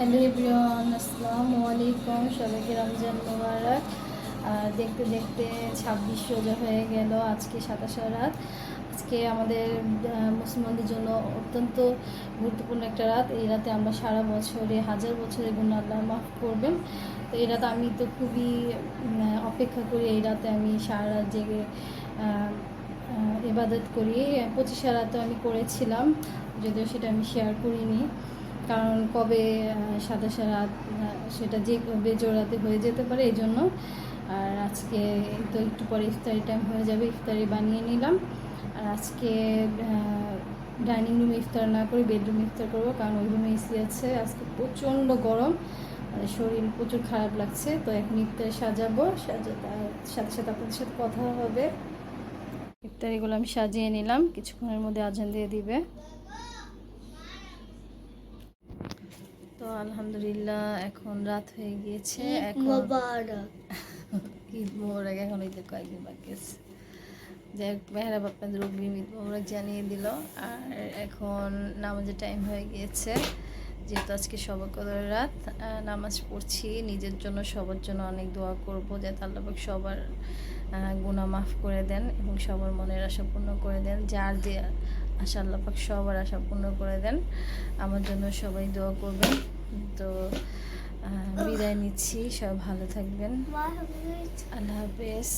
Hello everyone, আসসালামু আলাইকুম। সবাইকে রমজান মোবারক। দেখতে দেখতে ছাব্বিশ রোজা হয়ে গেল, আজকে সাতাশ রাত। আজকে আমাদের মুসলমানদের জন্য অত্যন্ত গুরুত্বপূর্ণ একটা রাত। এই রাতে আমরা সারা বছরে, হাজার বছরে গুণ আল্লাহ মাফ করবেন। তো এই রাতে আমি তো খুবই অপেক্ষা করি এই রাতে আমি সারা রাত জেগে ইবাদত করি। পঁচিশে রাতে আমি করেছিলাম, যদিও সেটা আমি শেয়ার করিনি। কারণ কবে সাদা রাত সেটা যে বেজোড়াতে হয়ে যেতে পারে এই জন্য। আর আজকে তো একটু পরে ইফতারি টাইম হয়ে যাবে, ইফতারি বানিয়ে নিলাম। আর আজকে ডাইনিং রুমে ইফতার না করে বেডরুমে ইফতার করব, কারণ ওই রুমে এসি আছে। আজকে প্রচণ্ড গরম আর শরীর প্রচুর খারাপ লাগছে, তো এখন ইফতার সাজাবো, সাজা, সাথে সাথে আপনাদের সাথে কথা হবে। ইফতারিগুলো আমি সাজিয়ে নিলাম, কিছুক্ষণের মধ্যে আজান দিয়ে দিবে। তো আলহামদুলিল্লাহ এখন রাত হয়ে গিয়েছে এখন ঈদ মোবারক এখন ঈদের কয়েকদিন বাকি আছে। যাই হোক মেহরাব আপনাদের অগ্রিম ঈদ মোবারক জানিয়ে দিল। আর এখন নামাজের টাইম হয়ে গিয়েছে। যেহেতু আজকে সবার কদর রাত নামাজ পড়ছি নিজের জন্য সবার জন্য অনেক দোয়া করব যাতে আল্লাপাক সবার গুনাহ মাফ করে দেন এবং সবার মনের আশা পূর্ণ করে দেন। যার যে আশা আল্লাপাক সবার আশা পূর্ণ করে দেন আমার জন্য সবাই দোয়া করবেন। তো বিদায় নিচ্ছি সবাই ভালো থাকবেন। আল্লাহ হাফেজ।